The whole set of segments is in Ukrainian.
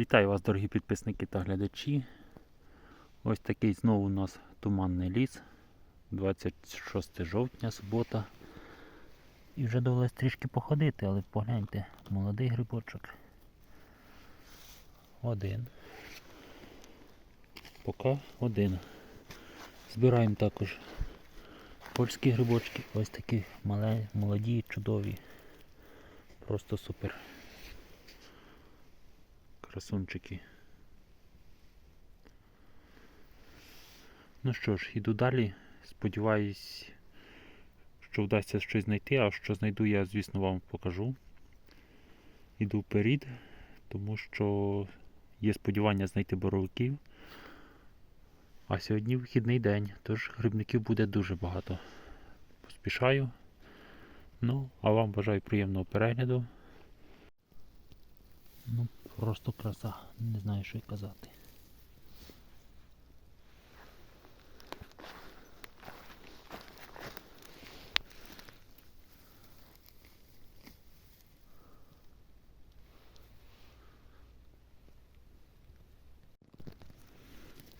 Вітаю вас, дорогі підписники та глядачі. Ось такий знову у нас туманний ліс. 26 жовтня, субота. І вже довелось трішки походити, але погляньте, молодий грибочок. Один. Поки один. Збираємо також польські грибочки. Ось такі мале, молоді, чудові. Просто супер. Красунчики. Ну що ж, іду далі. Сподіваюсь, що вдасться щось знайти, а що знайду, я, звісно, вам покажу. Іду вперед, тому що є сподівання знайти боровиків. А сьогодні вихідний день, тож грибників буде дуже багато. Поспішаю. Ну, а вам бажаю приємного перегляду. Ну, просто краса. Не знаю, що й казати.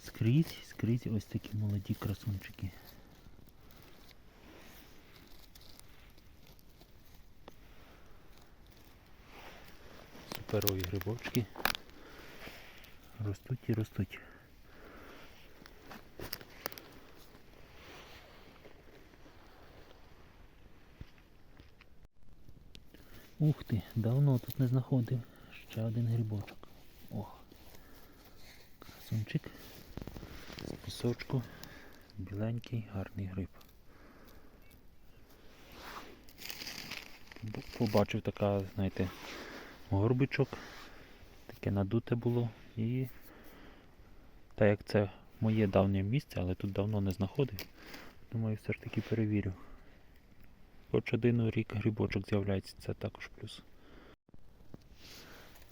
Скрізь, скрізь ось такі молоді красунчики. Суперові грибочки. Ростуть і ростуть. Ух ти, давно тут не знаходив. Ще один грибочок. Ох. Красунчик. З пісочку. Біленький, гарний гриб. Побачив така, знаєте, горбичок. Таке надуте було і так як це моє давнє місце, але тут давно не знаходив, думаю, все ж таки перевірю. Хоч один рік грибочок з'являється, це також плюс.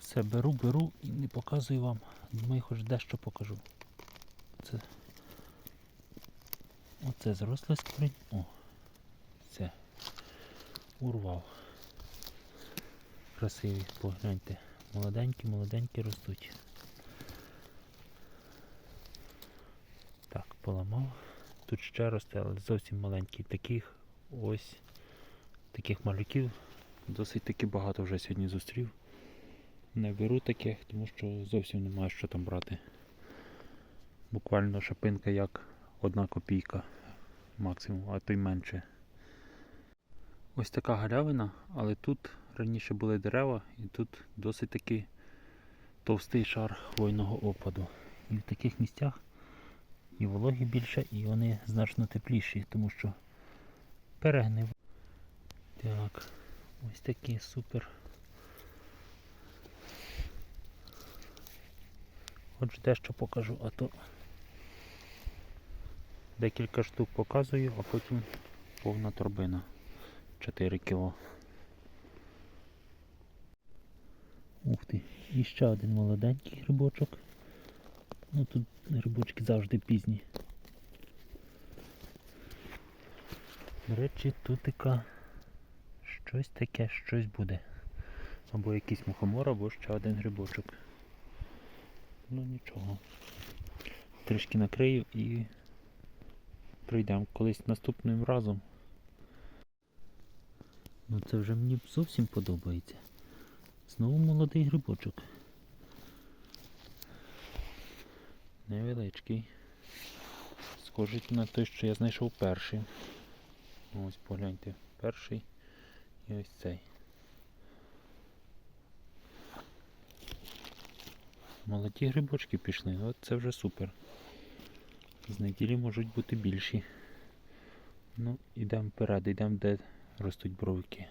Все беру, беру і не показую вам. Думаю, хоч дещо покажу. Це Оце зросле з. О, все. Урвав. Красиві, погляньте. Молоденькі, молоденькі ростуть. Так, поламав. Тут ще росте, але зовсім маленький. Таких ось таких малюків досить таки багато вже сьогодні зустрів. Не беру таких, тому що зовсім немає що там брати. Буквально шапинка як одна копійка максимум, а то й менше. Ось така галявина, але тут раніше були дерева і тут досить таки товстий шар хвойного опаду. І в таких місцях і вологі більше, і вони значно тепліші, тому що перегнив. Так, ось такі супер. Хоч дещо покажу, а то декілька штук показую, а потім повна торбина. 4 кіло. Ух ти, і ще один молоденький грибочок. Ну тут грибочки завжди пізні. До речі, тут така щось таке, щось буде. Або якийсь мухомор, або ще один грибочок. Ну нічого. Трішки накрию і прийдемо колись наступним разом. Ну це вже мені зовсім подобається. Знову молодий грибочок. Невеличкий. Схожий на той, що я знайшов перший. Ось погляньте, перший і ось цей. Молоді грибочки пішли, от це вже супер. З неділі можуть бути більші. Ну, йдемо вперед, йдемо де ростуть бровики.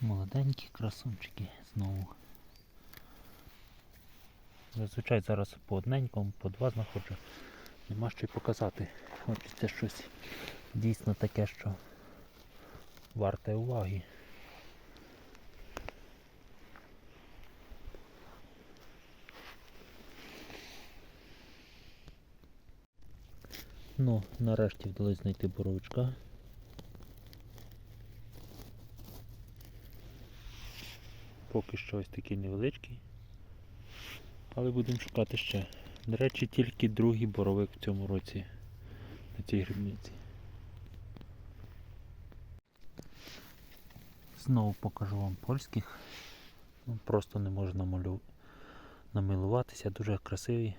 Молоденькі красунчики знову. Зазвичай зараз по одненькому, по два знаходжу. Нема що й показати. Хочеться щось дійсно таке, що варте уваги. Ну, нарешті вдалося знайти боровичка. Поки що ось такий невеличкий. Але будемо шукати ще. До речі, тільки другий боровик в цьому році на цій грибниці. Знову покажу вам польських. Ну, просто не можу намалю... намилуватися, дуже красиві,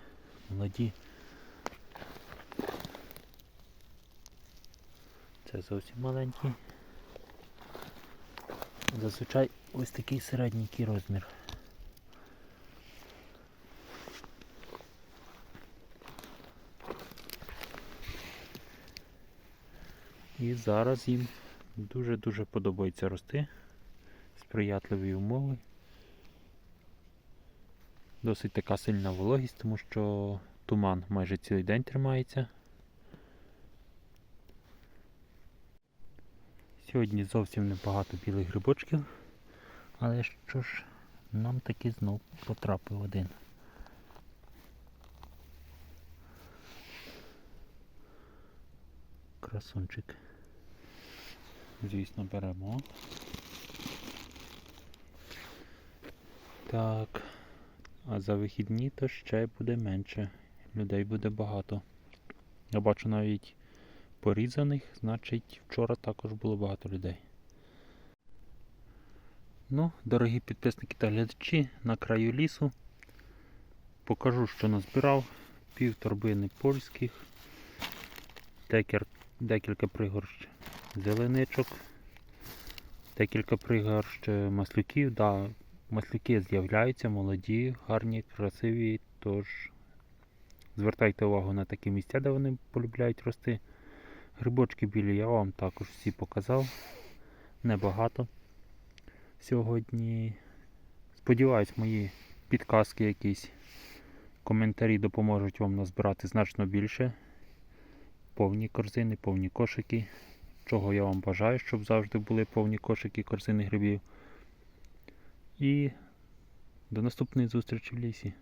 молоді. Це зовсім маленький. Зазвичай ось такий середній розмір. І зараз їм дуже-дуже подобається рости. Сприятливі умови. Досить така сильна вологість, тому що туман майже цілий день тримається. Сьогодні зовсім небагато білих грибочків, але що ж, нам таки знов потрапив один. Красунчик. Звісно, беремо. Так. А за вихідні то ще буде менше. Людей буде багато. Я бачу навіть порізаних, значить вчора також було багато людей. Ну, дорогі підписники та глядачі, на краю лісу покажу, що назбирав. Пів торбини польських, декілька пригорщ зеленичок, декілька пригорщ маслюків. Да, маслюки з'являються, молоді, гарні, красиві, тож звертайте увагу на такі місця, де вони полюбляють рости. Грибочки білі я вам також всі показав. Небагато сьогодні. Сподіваюсь, мої підказки якісь, коментарі допоможуть вам назбирати значно більше. Повні корзини, повні кошики. Чого я вам бажаю, щоб завжди були повні кошики корзини грибів. І до наступної зустрічі в лісі.